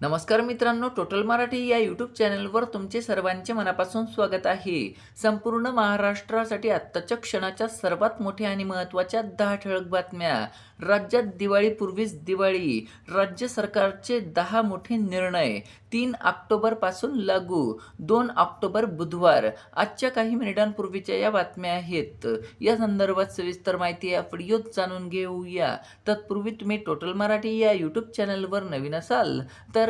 नमस्कार मित्रांनो टोटल मराठी या यूट्यूब चॅनलवर तुमचे सर्वांचे मनापासून स्वागत आहे. संपूर्ण महाराष्ट्रासाठी आत्ताच्या क्षणाच्या सर्वात मोठ्या आणि महत्त्वाच्या दहा ठळक बातम्या. राज्यात दिवाळीपूर्वीच दिवाळी राज्य सरकारचे दहा मोठे निर्णय तीन ऑक्टोबरपासून लागू दोन ऑक्टोबर बुधवार आजच्या काही मिनिटांपूर्वीच्या या बातम्या आहेत. या संदर्भात सविस्तर माहिती या व्हिडिओत जाणून घेऊया. तत्पूर्वी तुम्ही टोटल मराठी या यूट्यूब चॅनलवर नवीन असाल तर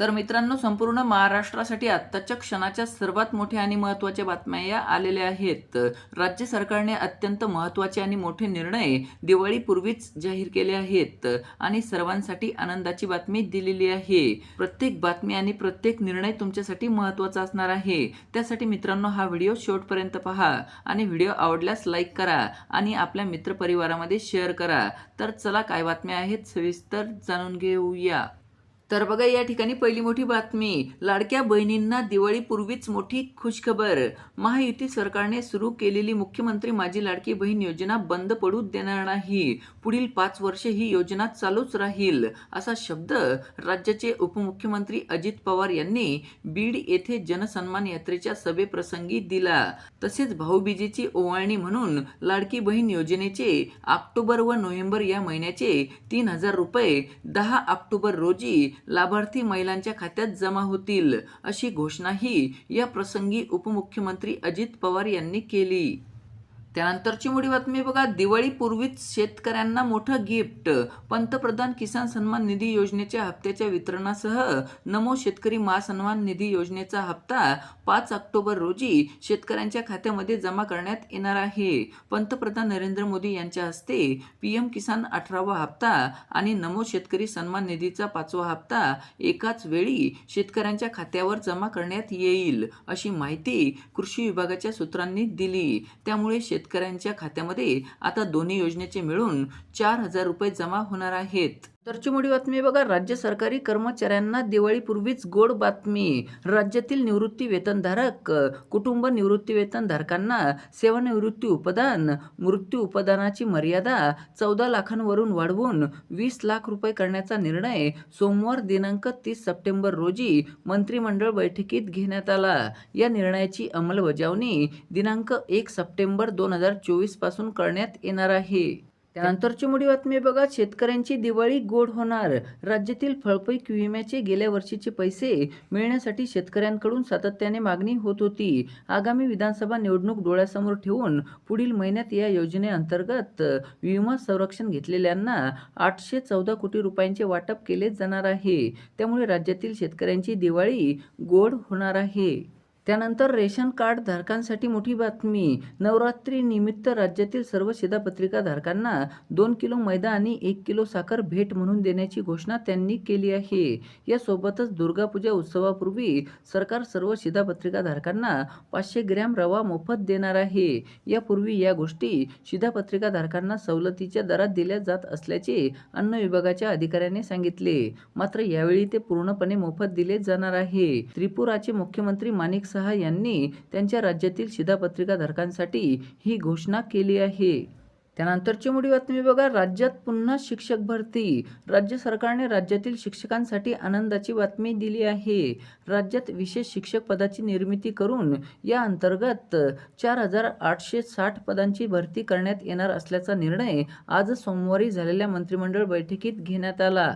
तर मित्रांनो संपूर्ण महाराष्ट्रासाठी आत्ताच्या क्षणाच्या सर्वात मोठ्या आणि महत्त्वाच्या बातम्या या आलेल्या आहेत. राज्य सरकारने अत्यंत महत्त्वाचे आणि मोठे निर्णय दिवाळीपूर्वीच जाहीर केले आहेत आणि सर्वांसाठी आनंदाची बातमी दिलेली आहे. प्रत्येक बातमी आणि प्रत्येक निर्णय तुमच्यासाठी महत्त्वाचा असणार आहे. त्यासाठी मित्रांनो हा व्हिडिओ शेवटपर्यंत पहा आणि व्हिडिओ आवडल्यास लाईक करा आणि आपल्या मित्रपरिवारामध्ये शेअर करा. तर चला काय बातम्या आहेत सविस्तर जाणून घेऊया. तर बघा या ठिकाणी पहिली मोठी बातमी. लाडक्या बहिणींना दिवाळीपूर्वीच मोठी खुशखबर. महायुती सरकारने सुरू केलेली मुख्यमंत्री माझी लाडकी बहीण योजना बंद पडू देणार नाही. पुढील पाच वर्षे ही योजना चालूच राहील असा शब्द राज्याचे उपमुख्यमंत्री अजित पवार यांनी बीड येथे जनसन्मान यात्रेच्या सभेप्रसंगी दिला. तसेच भाऊबीजेची ओवाळणी म्हणून लाडकी बहीण योजनेचे ऑक्टोबर व नोव्हेंबर या महिन्याचे तीन हजार रुपये दहा ऑक्टोबर रोजी लाभार्थी महिलांच्या खात्यात जमा होतील अशी घोषणाही या प्रसंगी उपमुख्यमंत्री अजित पवार यांनी केली. त्यानंतरची मोठी बातमी बघा दिवाळीपूर्वीच शेतकऱ्यांना मोठं गिफ्ट. पंतप्रधान किसान सन्मान निधी योजनेच्या हप्त्याच्या वितरणासह नमो शेतकरी महासन्मान निधी योजनेचा हप्ता पाच ऑक्टोबर रोजी शेतकऱ्यांच्या खात्यामध्ये जमा करण्यात येणार आहे. पंतप्रधान नरेंद्र मोदी यांच्या हस्ते पीएम किसान अठरावा हप्ता आणि नमो शेतकरी सन्मान निधीचा पाचवा हप्ता एकाच वेळी शेतकऱ्यांच्या खात्यावर जमा करण्यात येईल अशी माहिती कृषी विभागाच्या सूत्रांनी दिली. त्यामुळे शेत शेतकऱ्यांच्या खात्यामध्ये आता दोन्ही योजनेचे मिळून चार हजार रुपये जमा होणार आहेत. मोठी बातमी बघा. राज्य सरकारी कर्मचाऱ्यांना दिवाळीपूर्वीच गोड बातमी. राज्यातील निवृत्ती वेतनधारक कुटुंब निवृत्ती वेतनधारकांना सेवानिवृत्ती उपदान मृत्यू उपदानाची मर्यादा चौदा लाखांवरून वाढवून वीस लाख रुपये करण्याचा निर्णय सोमवार दिनांक तीस सप्टेंबर रोजी मंत्रिमंडळ बैठकीत घेण्यात आला. या निर्णयाची अंमलबजावणी दिनांक एक सप्टेंबर दोन हजार चोवीसपासून करण्यात येणार आहे. त्यानंतरची मोठी बातमी बघा. शेतकऱ्यांची दिवाळी गोड होणार. राज्यातील फळपीक विम्याचे गेल्या वर्षीचे पैसे मिळण्यासाठी शेतकऱ्यांकडून सातत्याने मागणी होत होती. आगामी विधानसभा निवडणूक डोळ्यासमोर ठेवून पुढील महिन्यात या योजनेअंतर्गत विमा संरक्षण घेतलेल्यांना आठशे चौदा कोटी रुपयांचे वाटप केले जाणार आहे. त्यामुळे राज्यातील शेतकऱ्यांची दिवाळी गोड होणार आहे. त्यानंतर रेशन कार्ड धारकांसाठी मोठी बातमी. नवरात्री निमित्त राज्यातील सर्व शिधापत्रिका धारकांना दोन किलो मैदा आणि एक किलो साखर भेट म्हणून देण्याची घोषणा त्यांनी केली आहे. यासोबतच दुर्गापूजा उत्सवापूर्वी सरकार सर्व शिधापत्रिका धारकांना पाचशे ग्रॅम रवा मोफत देणार आहे. यापूर्वी या गोष्टी शिधापत्रिका धारकांना सवलतीच्या दरात दिल्या जात असल्याचे अन्न विभागाच्या अधिकाऱ्याने सांगितले. मात्र यावेळी ते पूर्णपणे मोफत दिले जाणार आहे. त्रिपुराचे मुख्यमंत्री माणिक शाह यांनी त्यांच्या राज्यातील शिधापत्रिका धारकांसाठी ही घोषणा केली आहे. त्यानंतरची मोठी बातमी बघा. राज्यात पुन्हा शिक्षक भरती. राज्य सरकारने राज्यातील शिक्षकांसाठी आनंदाची बातमी दिली आहे. राज्यात विशेष शिक्षक पदाची निर्मिती करून या अंतर्गत चार हजार आठशे साठ पदांची भरती करण्यात येणार असल्याचा निर्णय आज सोमवारी झालेल्या मंत्रिमंडळ बैठकीत घेण्यात आला.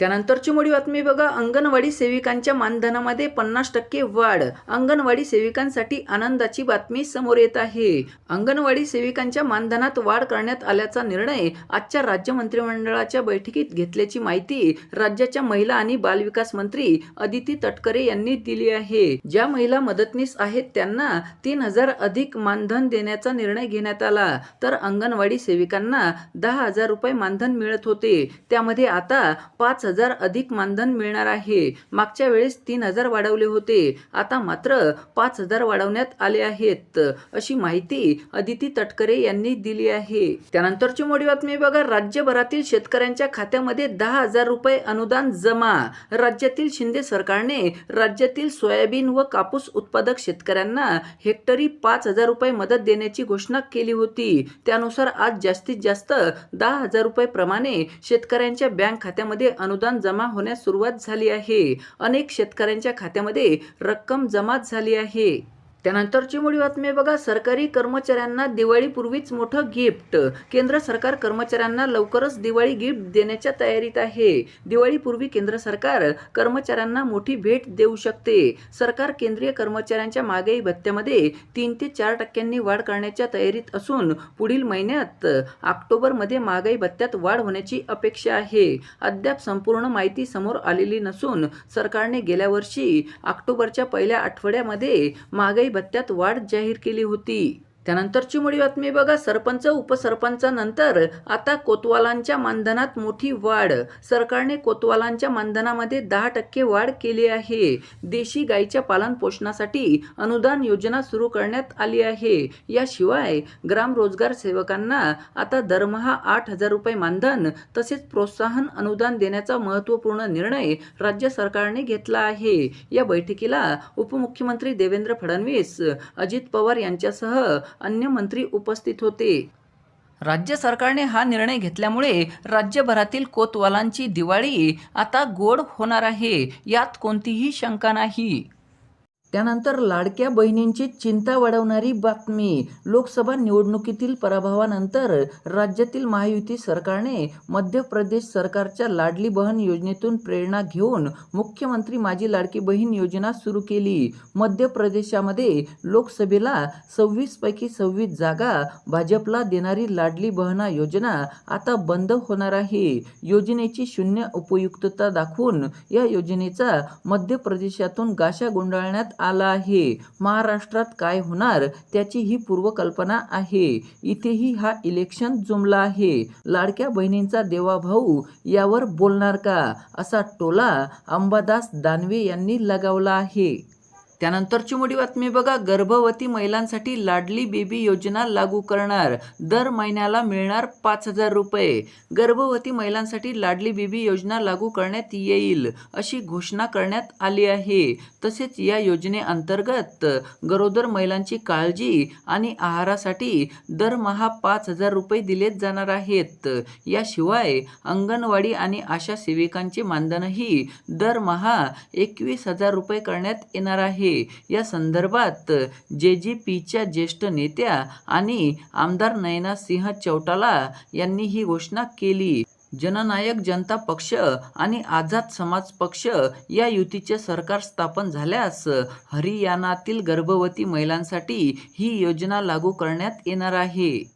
त्यानंतरची मोठी बातमी बघा. अंगणवाडी सेविकांच्या मानधनामध्ये पन्नास टक्के वाढ. अंगणवाडी सेविकांसाठी आनंदाची बातमी समोर येत आहे. अंगणवाडी सेविकांच्या मानधनात वाढ करण्यात आल्याचा निर्णय आजच्या राज्य मंत्रिमंडळाच्या बैठकीत घेतल्याची माहिती राज्याच्या महिला आणि बालविकास मंत्री अदिती तटकरे यांनी दिली आहे. ज्या महिला मदतनीस आहेत त्यांना तीन हजार अधिक मानधन देण्याचा निर्णय घेण्यात आला. तर अंगणवाडी सेविकांना दहा हजार रुपये मानधन मिळत होते. त्यामध्ये आता पाच हजार अधिक मानधन मिळणार आहे. मागच्या वेळेस तीन हजार वाढवले होते. आता मात्र पाच हजार वाढवण्यात आले आहेत. अशी माहिती अदिती तटकरे यांनी दिली आहे. त्यानंतरची मोठी बातमी बघा. राज्यभरातील शेतकऱ्यांच्या खात्यामध्ये दहा हजार रुपये अनुदान जमा. राज्यातील शिंदे सरकारने राज्यातील सोयाबीन व कापूस उत्पादक शेतकऱ्यांना हेक्टरी पाच हजार रुपये मदत देण्याची घोषणा केली होती. त्यानुसार आज जास्तीत जास्त दहा हजार रुपये प्रमाणे शेतकऱ्यांच्या बँक खात्यामध्ये अनुदान जमा होण्यास सुरुवात झाली आहे. अनेक शेतकऱ्यांच्या खात्यामध्ये रक्कम जमा झाली आहे. त्यानंतरची मोठी बातमी बघा. सरकारी कर्मचाऱ्यांना दिवाळीपूर्वीच मोठं गिफ्ट. केंद्र सरकार कर्मचाऱ्यांना लवकरच दिवाळी गिफ्ट देण्याच्या तयारीत आहे. दिवाळीपूर्वी केंद्र सरकार कर्मचाऱ्यांना मोठी भेट देऊ शकते. सरकार केंद्रीय कर्मचाऱ्यांच्या महागाई भत्त्यामध्ये तीन ते चार टक्क्यांनी वाढ करण्याच्या तयारीत असून पुढील महिन्यात ऑक्टोबरमध्ये महागाई भत्त्यात वाढ होण्याची अपेक्षा आहे. अद्याप संपूर्ण माहिती समोर आलेली नसून सरकारने गेल्या वर्षी ऑक्टोबरच्या पहिल्या आठवड्यामध्ये महागाई भत्त्यात वाढ जाहीर केली होती. त्यानंतरची मोठी बातमी बघा. सरपंच उपसरपंचानंतर आता कोतवालांच्या मानधनात मोठी वाढ. सरकारने कोतवालांच्या मानधनामध्ये दहा टक्के वाढ केली आहे. देशी गाईच्या पालन पोषणासाठी अनुदान योजना सुरू करण्यात आली आहे. याशिवाय ग्राम रोजगार सेवकांना आता दरमहा आठ हजार रुपये मानधन तसेच प्रोत्साहन अनुदान देण्याचा महत्त्वपूर्ण निर्णय राज्य सरकारने घेतला आहे. या बैठकीला उपमुख्यमंत्री देवेंद्र फडणवीस अजित पवार यांच्यासह अन्य मंत्री उपस्थित होते. राज्य सरकारने हा निर्णय घेतल्यामुळे राज्यभरातील कोतवालांची दिवाळी आता गोड होणार आहे. यात कोणतीही शंका नाही. त्यानंतर लाडक्या बहिणींची चिंता वाढवणारी बातमी. लोकसभा निवडणुकीतील पराभवानंतर राज्यातील महायुती सरकारने मध्य प्रदेश सरकारच्या लाडली बहन योजनेतून प्रेरणा घेऊन मुख्यमंत्री माझी लाडकी बहीण योजना सुरू केली. मध्य प्रदेशामध्ये लोकसभेला सव्वीसपैकी सव्वीस जागा भाजपला देणारी लाडली बहना योजना आता बंद होणार आहे. योजनेची शून्य उपयुक्तता दाखवून या योजनेचा मध्य प्रदेशातून गाशा गुंडाळण्यात आला आहे. महाराष्ट्रात काय होणार? त्याची ही पूर्वकल्पना आहे. इथेही हा इलेक्शन जुमला आहे. लाडक्या बहिणींचा देवाभाऊ यावर बोलणार का? असा टोला अंबादास दानवे यांनी लगावला आहे. त्यानंतरची मोठी बातमी बघा. गर्भवती महिलांसाठी लाडली बेबी योजना लागू करणार. दर महिन्याला मिळणार पाच हजार रुपये. गर्भवती महिलांसाठी लाडली बेबी योजना लागू करण्यात येईल अशी घोषणा करण्यात आली आहे. तसेच या योजनेअंतर्गत गरोदर महिलांची काळजी आणि आहारासाठी दरमहा पाच हजार रुपये दिले जाणार आहेत. याशिवाय अंगणवाडी आणि आशा सेविकांचे मानधनही दरमहा एकवीस हजार रुपये करण्यात येणार आहे. आहे. या संदर्भात जे जे पीच्या ज्येष्ठ नेत्या आणि आमदार नयना सिंह चौटाला यांनी ही घोषणा केली. जननायक जनता पक्ष आणि आझाद समाज पक्ष या युतीचे सरकार स्थापन झाल्यास हरियाणातील गर्भवती महिलांसाठी ही योजना लागू करण्यात येणार आहे.